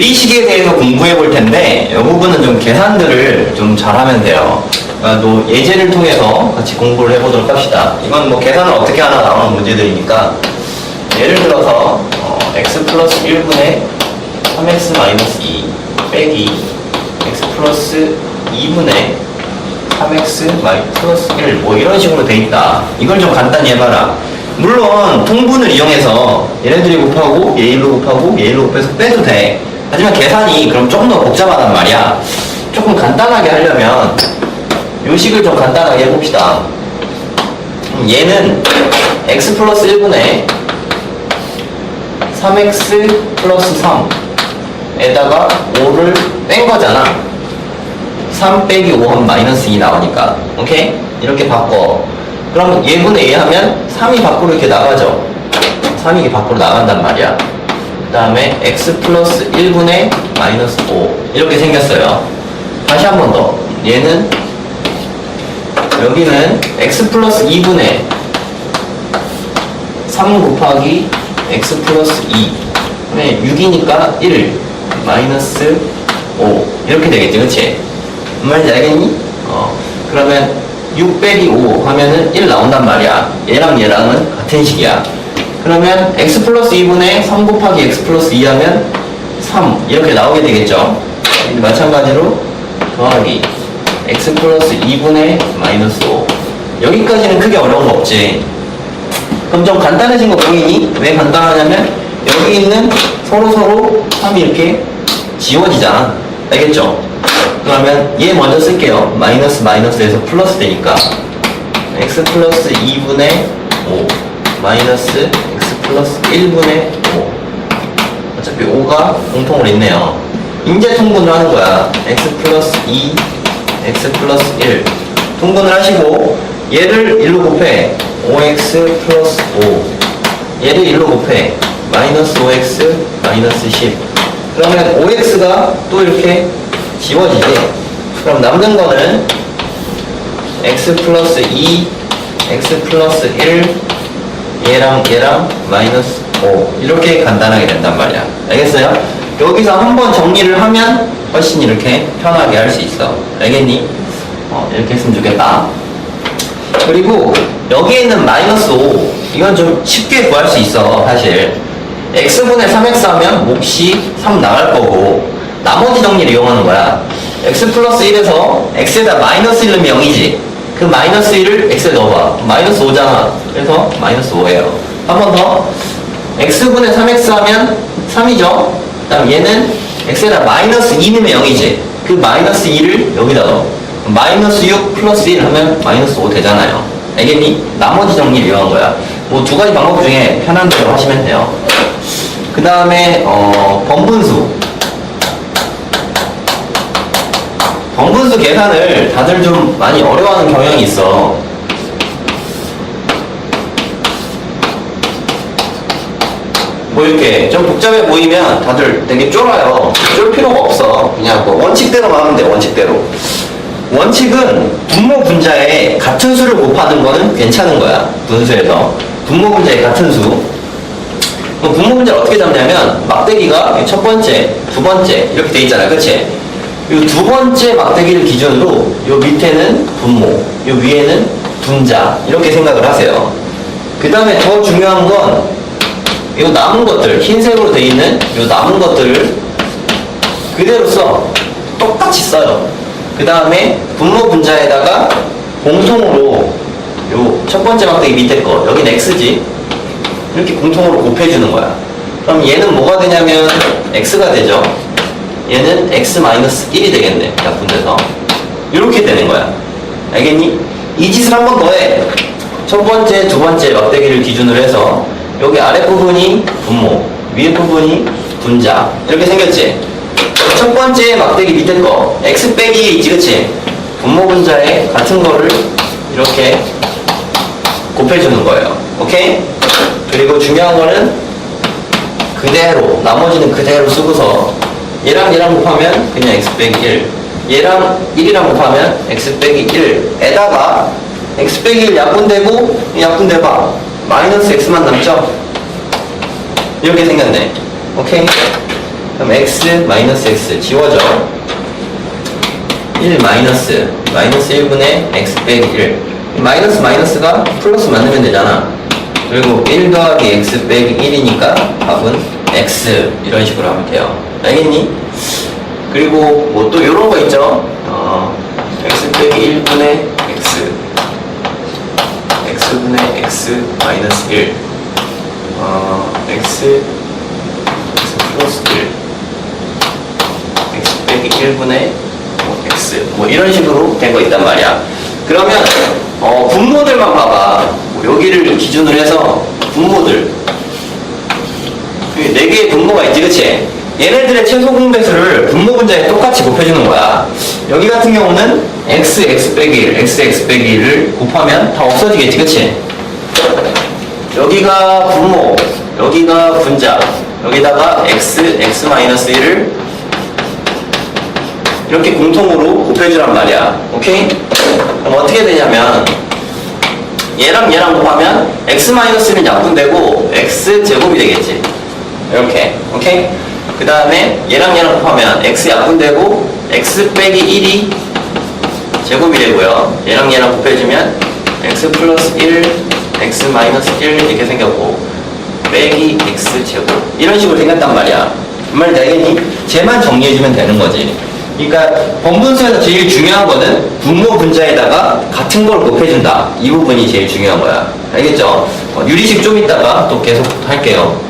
유리식에 대해서 공부해 볼 텐데 이 부분은 좀 계산들을 좀 잘하면 돼요. 그러니까 또 예제를 통해서 같이 공부를 해보도록 합시다. 이건 뭐 계산을 어떻게 하나 나오는 문제들이니까 예를 들어서 어, x 플러스 1분의 3x 마이너스 2 빼기 x 플러스 2분의 3x 마이 플러스 1 뭐 이런 식으로 돼 있다. 이걸 좀 간단히 해봐라. 물론 통분을 이용해서 얘네들이 곱하고 얘 1로 곱하고 얘 1로 곱해서 빼도 돼. 하지만 계산이 그럼 조금 더 복잡하단 말이야. 조금 간단하게 하려면 요 식을 좀 간단하게 해봅시다. 음, 얘는 x 플러스 1분의 3x 플러스 3에다가 5를 뺀 거잖아. 3 빼기 5 하면 마이너스 2 나오니까. 오케이? 이렇게 바꿔. 그럼 예분의 2 하면 3이 밖으로 이렇게 나가죠. 3이 이렇게 밖으로 나간단 말이야. 그 다음에 x 플러스 1분의 마이너스 5. 이렇게 생겼어요. 다시 한 번 더. 얘는 여기는 x 플러스 2분의 3 곱하기 x 플러스 2. 네, 6이니까 1 마이너스 5. 이렇게 되겠지, 그치? 무슨 말인지 알겠니? 어. 그러면 6 빼기 5 하면은 1 나온단 말이야. 얘랑 얘랑은 같은 식이야. 그러면 x 플러스 2분의 3 곱하기 x 플러스 2 하면 3 이렇게 나오게 되겠죠. 마찬가지로 더하기 x 플러스 2분의 마이너스 5 여기까지는 크게 어려운 거 없지. 그럼 좀 간단해진 거 보이니? 왜 간단하냐면 여기 있는 서로 서로 3이 이렇게 지워지잖아. 알겠죠? 그러면 얘 먼저 쓸게요. 마이너스 마이너스에서 플러스 되니까 x 플러스 2분의 5 마이너스 플러스 1분의 5 어차피 5가 공통으로 있네요. 인제 통분을 하는 거야. x 플러스 2 x 플러스 1 통분을 하시고 얘를 1로 곱해. 5x 플러스 5 얘를 1로 곱해. 마이너스 5x 마이너스 10 그러면 5x가 또 이렇게 지워지지? 그럼 남는 거는 x 플러스 2 x 플러스 1 얘랑 얘랑 마이너스 5 이렇게 간단하게 된단 말이야. 알겠어요? 여기서 한번 정리를 하면 훨씬 이렇게 편하게 할 수 있어. 알겠니? 어, 이렇게 했으면 좋겠다. 그리고 여기에 있는 마이너스 5 이건 좀 쉽게 구할 수 있어 사실. x분의 3x 하면 몫이 3 나갈 거고 나머지 정리를 이용하는 거야. x 플러스 1에서 x에다 마이너스 1 넣으면 0이지 그 마이너스 1을 x에 넣어봐. 마이너스 5잖아. 그래서 마이너스 5예요. 한 번 더. X분의 3x 하면 3이죠? 그 다음 얘는 x에다 마이너스 2 넣으면 0이지. 그 마이너스 2를 여기다 넣어. 마이너스 6 플러스 1 하면 마이너스 5 되잖아요. 알겠니? 나머지 정리를 이용한 거야. 뭐 두 가지 방법 중에 편한 대로 하시면 돼요. 그 다음에 어, 번분수 번분수 계산을 다들 좀 많이 어려워하는 경향이 있어. 뭐 이렇게 좀 복잡해 보이면 다들 되게 쫄아요. 쫄 필요가 없어. 그냥 뭐 원칙대로만 하면 돼 원칙대로. 원칙은 분모 분자에 같은 수를 곱하는 거는 괜찮은 거야 분수에서. 분모 분자에 같은 수. 분모 분자를 어떻게 잡냐면 막대기가 첫 번째, 두 번째 이렇게 돼 있잖아 그치? 이 두 번째 막대기를 기준으로 요 밑에는 분모, 요 위에는 분자 이렇게 생각을 하세요. 그 다음에 더 중요한 건 요 남은 것들 흰색으로 돼 있는 요 남은 것들을 그대로 써. 똑같이 써요. 그 다음에 분모 분자에다가 공통으로 요 첫 번째 막대기 밑에 거 여긴 x지. 이렇게 공통으로 곱해주는 거야. 그럼 얘는 뭐가 되냐면 x가 되죠 얘는 x-1이 되겠네 약분돼서 이렇게 되는 거야 알겠니? 이 짓을 한 번 더 해 첫 번째, 두 번째 막대기를 기준으로 해서 여기 아랫부분이 분모 위에 부분이 분자 이렇게 생겼지? 첫 번째 막대기 밑에 거 x 빼기 있지 그치? 분모 분자에 같은 거를 이렇게 곱해주는 거예요 오케이? 그리고 중요한 거는 그대로 나머지는 그대로 쓰고서 얘랑 얘랑 곱하면 그냥 x 빼기 1 얘랑 1이랑 곱하면 x 빼기 1에다가 x 빼기 1 약분되고 약분돼봐. 마이너스 x만 남죠? 이렇게 생겼네. 오케이? 그럼 x 마이너스 x 지워져. 1 마이너스 마이너스 1분의 x 빼기 1 마이너스 마이너스가 플러스 만들면 되잖아. 그리고 1 더하기 x 빼기 1이니까 답은 x 이런 식으로 하면 돼요. 알겠니? 그리고 뭐또 요런 거 있죠? 어, x 빼기 1분의 x. X분의 x 마이너스 1 어, x x 플러스 1 x 빼기 1분의 뭐 x. 뭐 이런 식으로 된 거 있단 말이야. 그러면 어, 분모들만 봐봐. 뭐 여기를 기준으로 해서 분모들 네 개의 분모가 있지 그치? 얘네들의 최소 공배수를 분모 분자에 똑같이 곱해주는 거야 여기 같은 경우는 x, x 빼기 1, x, x 빼기 1을 곱하면 다 없어지겠지 그치? 여기가 분모, 여기가 분자, 여기다가 x, x 마이너스 1을 이렇게 공통으로 곱해주란 말이야. 오케이? 그럼 어떻게 되냐면 얘랑 얘랑 곱하면 x 마이너스는 약분되고 x 제곱이 되겠지. 이렇게. 오케이? 그 다음에 얘랑 얘랑 곱하면 x 약분되고 x 빼기 1이 제곱이 되고요. 얘랑 얘랑 곱해주면 x 플러스 1, x 마이너스 1 이렇게 생겼고 빼기 x 제곱 이런 식으로 생겼단 말이야. 정말 되겠니? 쟤만 정리해주면 되는 거지. 그러니까 번분수에서 제일 중요한 거는 분모 분자에다가 같은 걸 곱해준다. 이 부분이 제일 중요한 거야. 알겠죠? 어, 유리식 좀 이따가 또 계속 할게요.